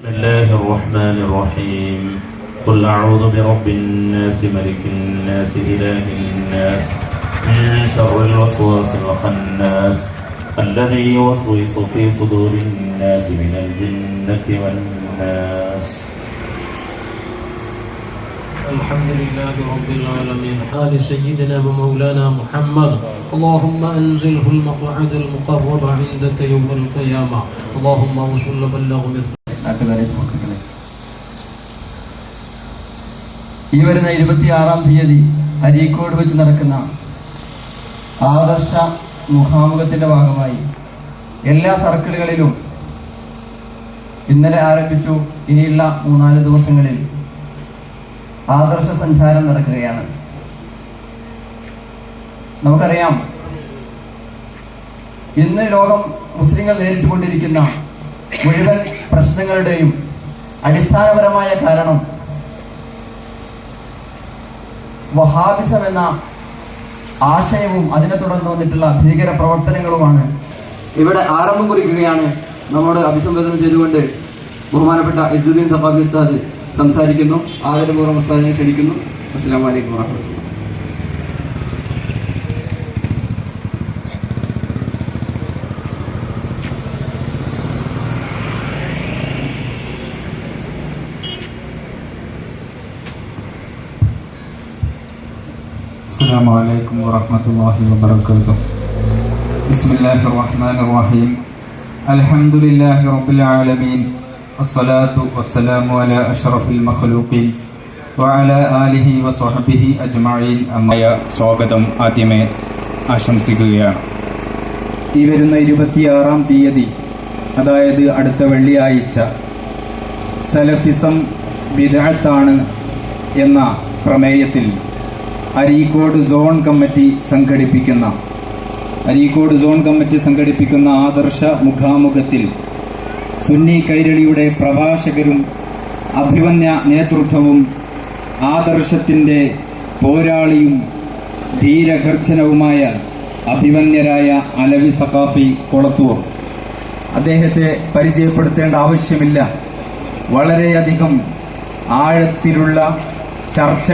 بسم الله الرحمن الرحيم. قل أعوذ برب الناس ملك الناس إله الناس من شر الوسواس الخناس الذي يوسوس في صدور الناس من الجنة والناس. الحمد لله رب العالمين. آل سيدنا ومولانا محمد. اللهم أنزله المقعد المقرب عندك يوم القيامة. اللهم وصل بلغ مثل നാട്ടുകാരെ സുഹൃത്തുക്കളെ. ഈ വരുന്ന ഇരുപത്തിയാറാം തീയതി അരീക്കോട് വെച്ച് നടക്കുന്ന ആദർശ മുഖാമുഖത്തിന്റെ ഭാഗമായി എല്ലാ സർക്കിളുകളിലും ഇന്നലെ ആരംഭിച്ചു ഇനിയുള്ള മൂന്നാൽ ദിവസങ്ങളിൽ ആദർശ സഞ്ചാരം നടക്കുകയാണ്. നമുക്കറിയാം ഇന്ന് ലോകം മുസ്ലിങ്ങൾ നേരിട്ടുകൊണ്ടിരിക്കുന്ന മുഴുവൻ പ്രശ്നങ്ങളുടെയും അടിസ്ഥാനപരമായ കാരണം വഹാബിസം എന്ന ആശയവും അതിനെ തുടർന്ന് വന്നിട്ടുള്ള ഭീകര പ്രവർത്തനങ്ങളുമാണ്. ഇവിടെ ആരംഭം കുറിക്കുകയാണ് നമ്മോട് അഭിസംബോധന ചെയ്തുകൊണ്ട് ബഹുമാനപ്പെട്ട ഇസുദ്ദീൻ സഫാബി ഉസ്താദ് സംസാരിക്കുന്നു. ആദരപൂർവം ഉസ്താദിനെ ക്ഷണിക്കുന്നു. അസ്സാം വലൈക്കും വാഹമത്തുള്ള السلام عليكم ورحمة الله وبركاته بسم الله الرحمن الرحيم الحمد لله رب العالمين الصلاة والسلام على أشرف المخلوقين وعلى آله وصحبه أجمعين അമ്മയ സ്വാഗതം ആദ്യമേ ആശംസിക്കുകയാണ് ഈ വരുന്ന ഇരുപത്തിയാറാം തീയതി അതായത് അടുത്ത വെള്ളിയാഴ്ച സലഫിസം ബിദഅത്താണ് എന്ന പ്രമേയത്തിൽ അരീക്കോട് സോൺ കമ്മിറ്റി സംഘടിപ്പിക്കുന്ന അരീക്കോട് സോൺ കമ്മിറ്റി സംഘടിപ്പിക്കുന്ന ആദർശ മുഖാമുഖത്തിൽ സുന്നി കൈരളിയുടെ പ്രഭാഷകരും അഭിമന്യ നേതൃത്വവും ആദർശത്തിന്റെ പോരാളിയും ധീരകർച്ചനവുമായ അഭിമന്യരായ അലവി സഖാഫി കൊളത്തൂർ. അദ്ദേഹത്തെ പരിചയപ്പെടുത്തേണ്ട ആവശ്യമില്ല. വളരെയധികം ആഴത്തിലുള്ള ചർച്ച